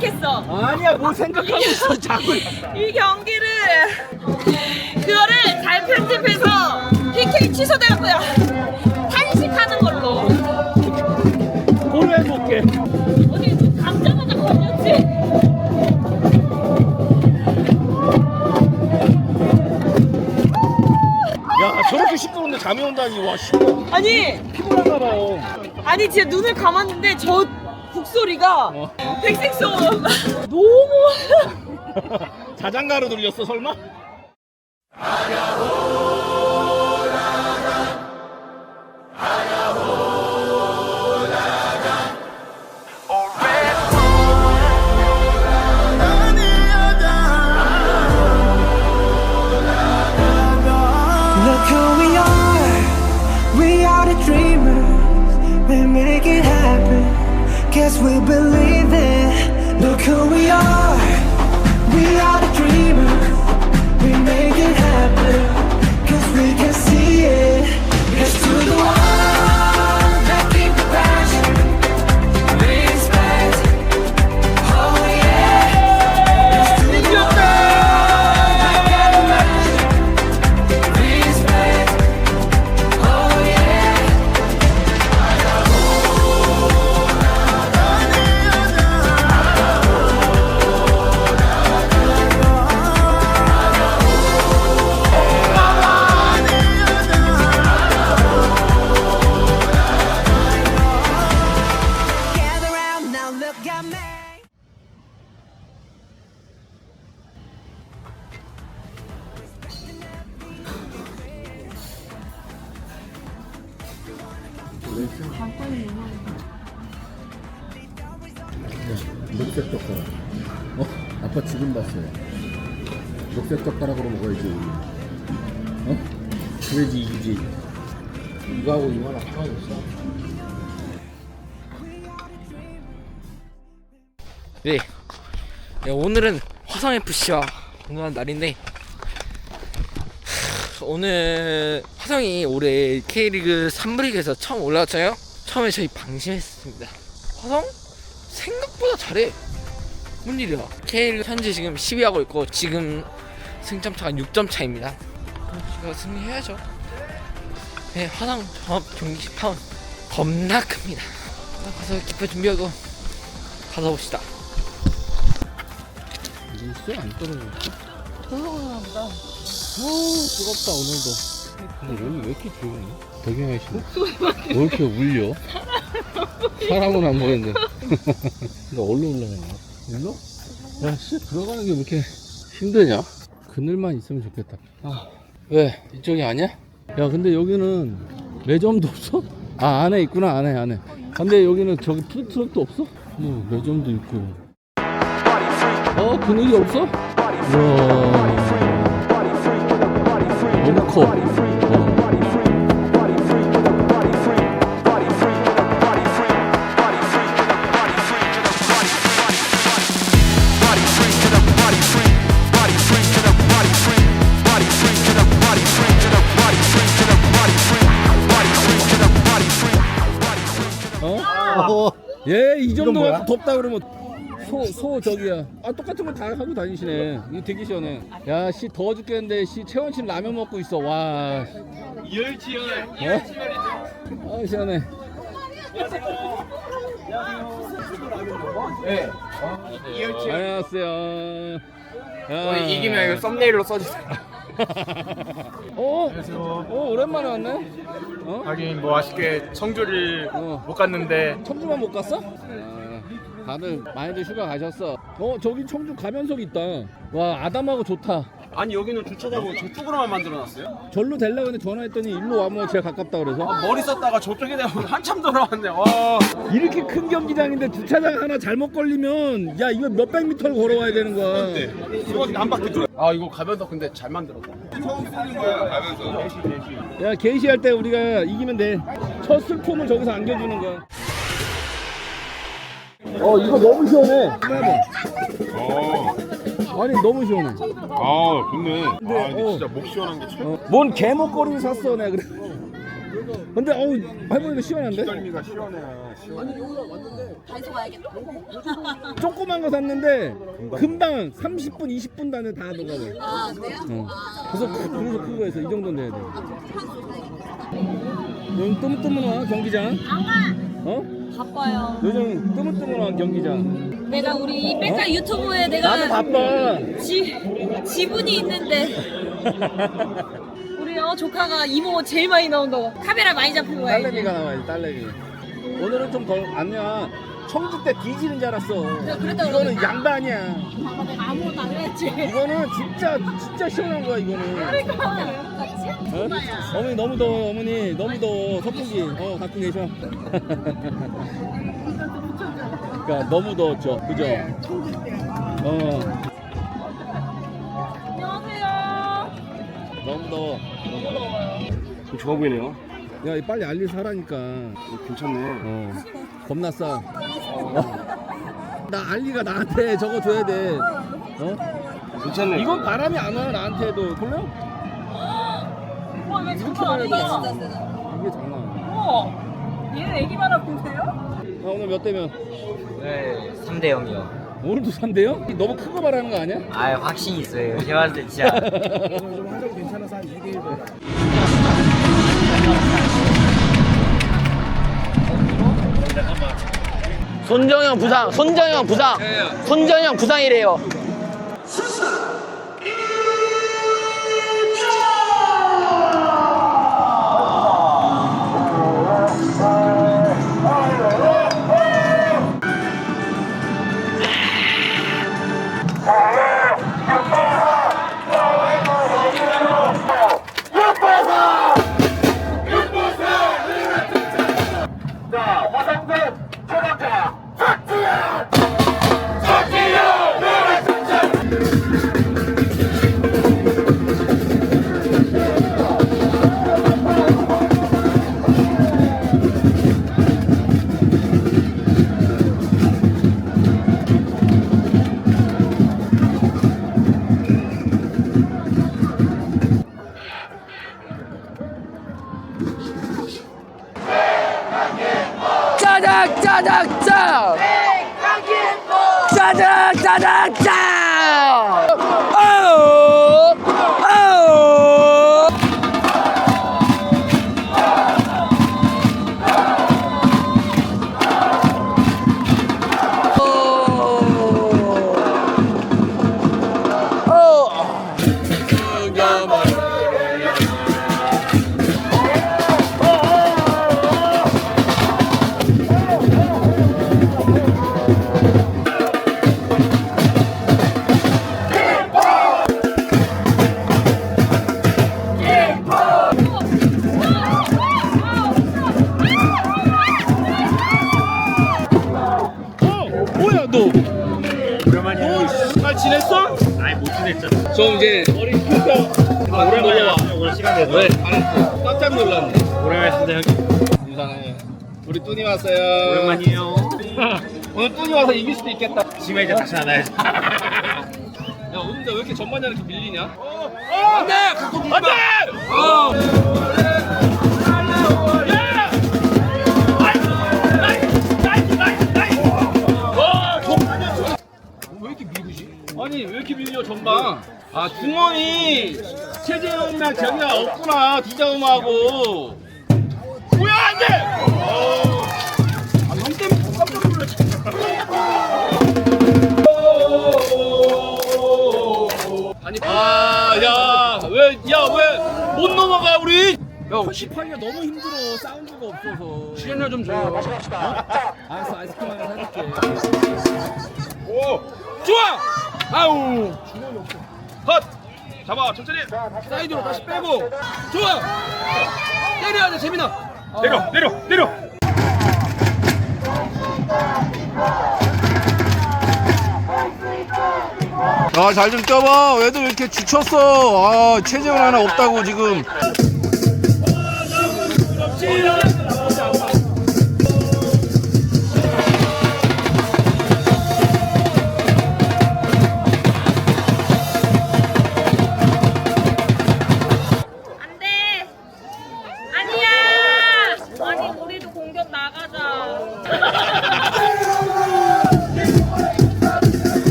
생각했어. 아니야 뭘 생각하고 있어 자꾸 이 경기를 그거를 잘 편집해서 PK 취소되었고요. 탄식하는 걸로. 고려해 볼게 어디 좀 감자마자 걸렸지? 야 저렇게 시끄러운데 잠이 온다니 와 씨, 아니 피곤한가 봐 아니 진짜 눈을 감았는데 저 북소리가 어. 백색소 너무 자장가로 들렸어 설마? Guess we believe 우리. 어? 그래야지 이기지. 이거하고 이거랑 상관이 없어. 네. 네, 오늘은 화성 FC와 공연한 날인데 하, 오늘 화성이 올해 K리그 3부리그에서 처음 올라왔잖아요. 처음에 저희 방심했습니다. 화성 생각보다 잘해. 뭔 일이야? K리그 현재 지금 10위 하고 있고 지금 승점 차가 6점 차입니다. 그럼 제가 승리해야죠. 네, 화성 종합 경기 심판 겁나 큽니다. 가서 기표 준비하고 가서 봅시다. 있어? 안 떨어졌어? 떨어졌나 오, 뜨겁다 오늘도. 근데 여기 왜 이렇게 조용해? 덕영아 씨. 왜 이렇게 울려? 사람은 안 보이는데. 너 얼른 올라가. 일로? 야, 씨, 들어가는 게 왜 이렇게 힘드냐? 그늘만 있으면 좋겠다. 아, 왜? 이쪽이 아니야? 야, 근데 여기는 매점도 없어? 아, 안에 있구나, 안에, 안에. 근데 여기는 저기 푸드트럭도 없어? 뭐, 매점도 있고. 어, 그늘이 없어? 우와. 너무 커. 어. 어? 정도가 덥다 그러면 소, 소 저기야. 아, 똑같은 거다 하고 다니시네. 이거 되게 시원해. 야, 씨, 더워 죽겠는데, 씨, 채원 씨는 라면 먹고 있어. 와. 이열치열. 어? 아, 시원해. 네. 안녕하세요. 야. 이기면 이거 썸네일로 써주세요. 어? 어, 오랜만에 왔네? 어? 하긴 뭐 아쉽게 청주를 어. 못 갔는데 청주만 못 갔어? 아, 다들 많이들 휴가 가셨어. 어, 저기 청주 가면석 있다. 와, 아담하고 좋다. 아니 여기는 주차장고 저쪽으로만 만들어놨어요? 절로 되려고 했는데 전화했더니 일로 와면 제가 가깝다 그래서. 아, 머리 썼다가 저쪽에 대고 한참 돌아왔네. 와. 이렇게 큰 경기장인데 주차장 하나 잘못 걸리면 야 이거 몇백 미터를 걸어와야 되는 거야. 이거 한 바퀴 돌아. 아 이거 가면서 근데 잘 만들었다. 야 게시할 때 우리가 이기면 돼 첫 슬픔을 저기서 안겨주는 거야 어 이거 너무 시원해 아니 너무 시원해 아 좋네. 아 근데 어. 진짜 목 시원한 게 최고. 어, 뭔 개목걸이를 샀어 내가 그래 근데 어우 해보니까 시원한데? 기가 시원해요. 다이소 가야겠다. 조그만 거 샀는데 금방 30분 20분 단에 다 녹아버려. 아, 그래요? 어. 그래서 크- 그래서 그거 해서 이 정도 내야 돼. 요즘 뜨문뜨문한 경기장. 어? 바빠요. 요즘 뜨문뜨문한 경기장. 내가 우리 백가 유튜브에 나도 내가 바빠. 지, 지분이 있는데 우리 어 조카가 이모 제일 많이 나온다고 카메라 많이 잡히고 와야지. 딸내미가 나와야지 딸내미. 오늘은 좀 덜 아니야. 청주 때 뒤지는 줄 알았어. 그랬다 이거는 그러더니 양반이야. 내가 아무것도 안 했지. 이거는 진짜 진짜 시원한 거야 이거는. 그러니까? 어? 어머니 너무 더워 어머니 너무 더워 선풍기 어 갖고 계셔 그러니까 너무 더웠죠 그죠 어 안녕하세요. 너무 더워 좋아 보이네요. 야이 빨리 알리서 하라니까 괜찮네. 어 겁나 싸 어. 나 알리가 나한테 저거 줘야 돼 어? 괜찮네. 이건 바람이 안 와 나한테도 볼래? 와, 이거 이렇게 장난 아니야. 이게 장난 아니야 우와. 얘는 애기만 하고 있어요? 아, 오늘 몇 대면? 네, 3대 0이요. 오늘도 산대요? 너무 큰 거 말하는 거 아니야? 아, 확신이 있어요. 제가 봤을 때 진짜 손정형 부상, 손정형 부상, 손정형 부상이래요. 지냈잖아. 저 이제 어린 큰거 아, 오랜만이야. 오늘 시간. 왜? 알았어. 깜짝 놀랐네. 오랜만이었습니다 형님. 이상해. 우리 뚜니 왔어요. 오랜만이에요. 오늘 뚜니 와서 이길 수도 있겠다. 지금 이제 다시 나야지. 야 오늘 왜 이렇게 전반에 이렇게 밀리냐? 안돼! 안 돼! 어. 왜 아니 왜 이렇게 밀려 전반? 아 중원이 최재형이랑 재영이가 없구나 디자음하고 뭐야 안돼! 아형 때문에 깜짝 놀랐지. 아니 아야왜야 왜 못 넘어가 우리? 야 18년 너무 힘들어 사운드가 없어서 시간을 좀 줘요. 알았어 아이스크림 하나 사줄게. 오! 좋아! 아우! 컷! 잡아 천천히! 사이드로 다시 빼고. 좋아 때려야 돼 재민아. 내려 내려 내려! 아 잘 좀 떠봐. 애들 왜 이렇게 지쳤어? 아 체력은 하나 없다고 지금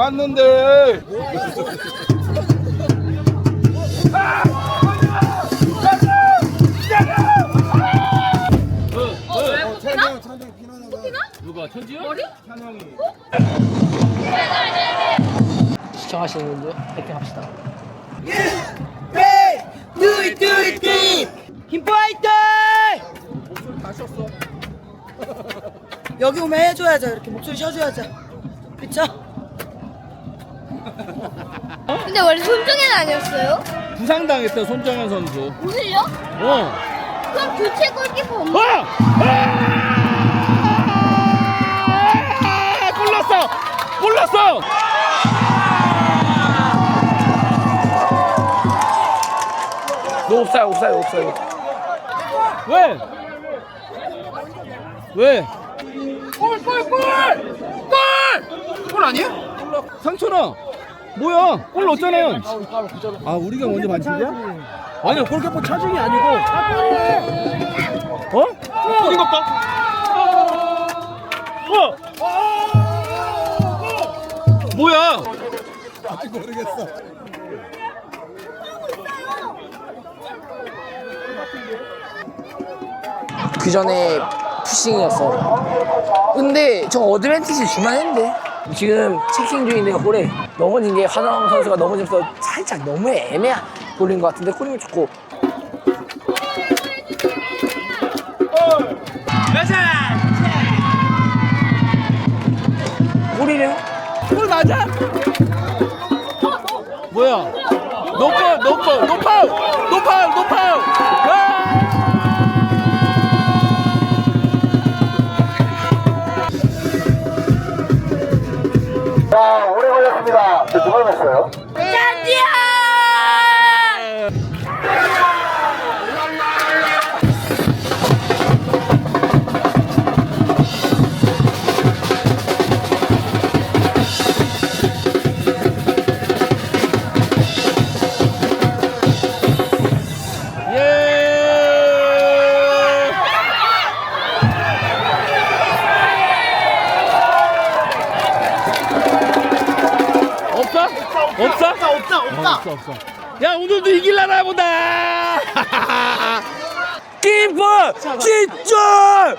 왔는데. 누가 천지요? 시청하시는 분들 파이팅 합시다. 힘파이터! 여기 오면 해줘야죠. 이렇게 목소리 쉬어줘야죠. 그쵸? 근데 원래 손정현 아니었어요? 부상당했어 손정현 선수. 오늘요? 어. 그럼 교체 골키퍼 없나? 아! 아! 골랐어! 골랐어! 노 옵사이 옵사이 옵사이. 왜? 왜? 골 아니야? 상철아 뭐야 골 넣었잖아요 아 우리가 먼저 반칙이야? 아니야 골키퍼 차징이 아니고 어? 어디 갔다? 어? 뭐야? 그 전에 푸싱이었어. 근데 저 어드밴티지 주만 했는데 지금 체킹 중인데 골에 넘어진 게 화정 선수가 넘어지면서 살짝 너무 애매한 골인 것 같은데 골이면 좋고. 골이래요? 골 맞아? 뭐야? 노골 노골 노파울 노파울 노파울 예! 야 오늘도 이길라나 보다. 키퍼 진짜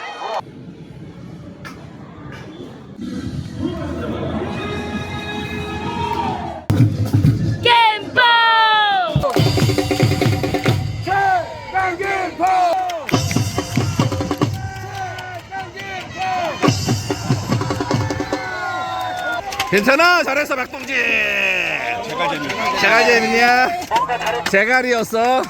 괜찮아? 잘했어 박동진 제가 재밌냐 제가 재밌냐? 제갈이었어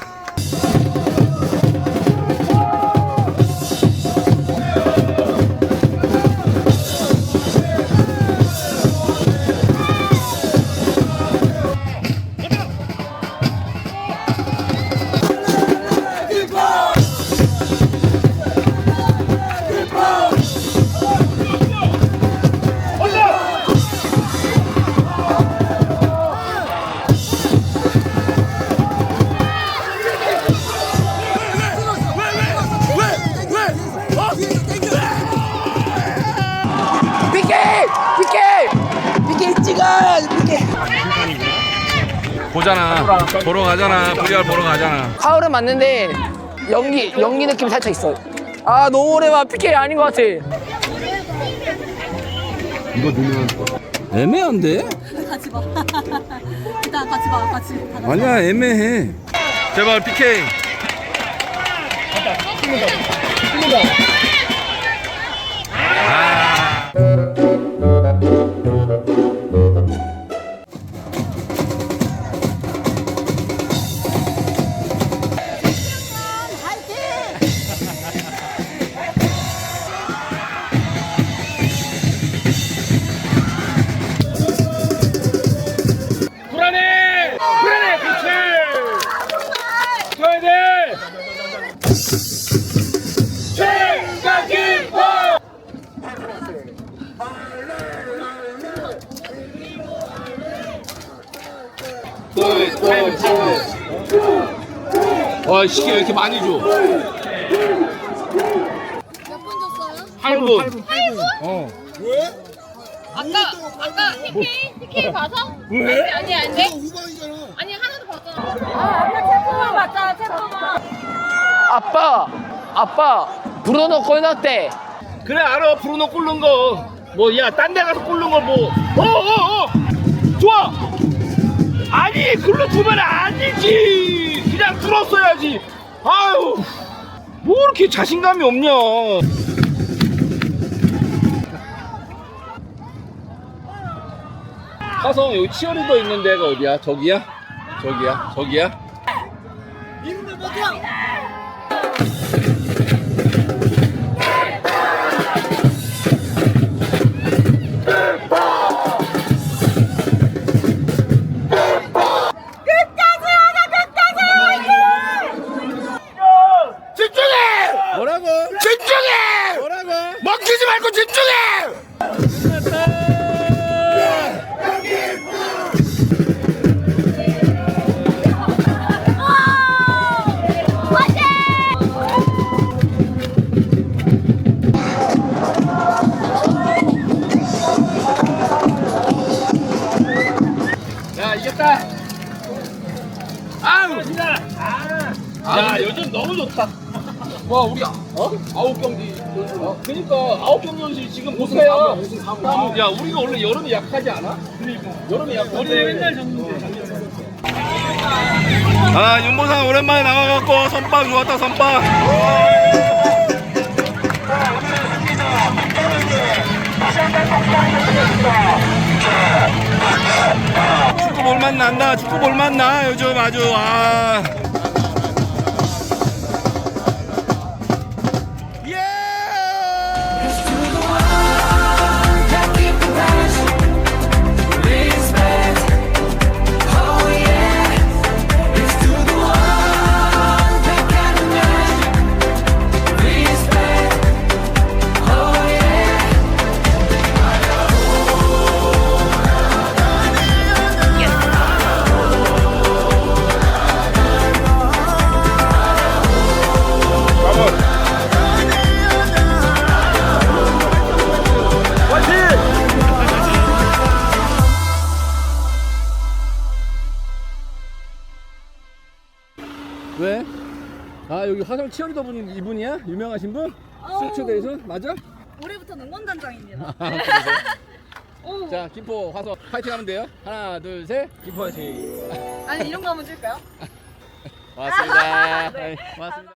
보러 가잖아 VR 보러 가잖아 파울은 맞는데 연기 연기 느낌 살짝 있어. 아 너무 오래 봐 PK 아닌 것 같아. 애매한데? 같이 봐. 일단 같이 봐. 같이. 아니야 애매해 제발 PK 불안해! 와 시계 왜 이렇게 많이 줘? 몇 분 줬어요? 8분. 어 아까 아까 TK TK 봐서? 왜? 아니 아니 아니. 아니 하나도 봤잖아. 아 아까 체크만 봤잖아 체크만. 아빠 아빠 브루노 골 넣었대 그래 알아 브루노 꼴른 거뭐 야 딴 데 가서 꼴른 걸뭐 어어 어 좋아 아니 글로 두면 아니지. 그냥 들었어야지. 아유 뭐 이렇게 자신감이 없냐. 화성 여기 치어리더 있는 데가 어디야? 저기야? 저기야? 저기야 좋다 와 우리 어? 아홉 경기. 어? 그니까 아홉 경기 연시 지금 보세요. 야 우리가 원래 여름에 약하지 않아? 그러니까. 여름에 약한데 우리 맨날 졌는데 아 윤보상 오랜만에 나와갖고 선빵 좋았다 선빵. 축구 볼맛 난다 축구 볼맛 나 요즘 아주 아 아 여기 화성 치어리더 분이 이분이야? 유명하신 분? 스튜디오에서 맞아? 올해부터 응원단장입니다. 자 김포 화성 파이팅 하면 돼요 하나 둘 셋 김포 화이팅 아니 이런 거 한번 줄까요? 고맙습니다 네, 고맙습니다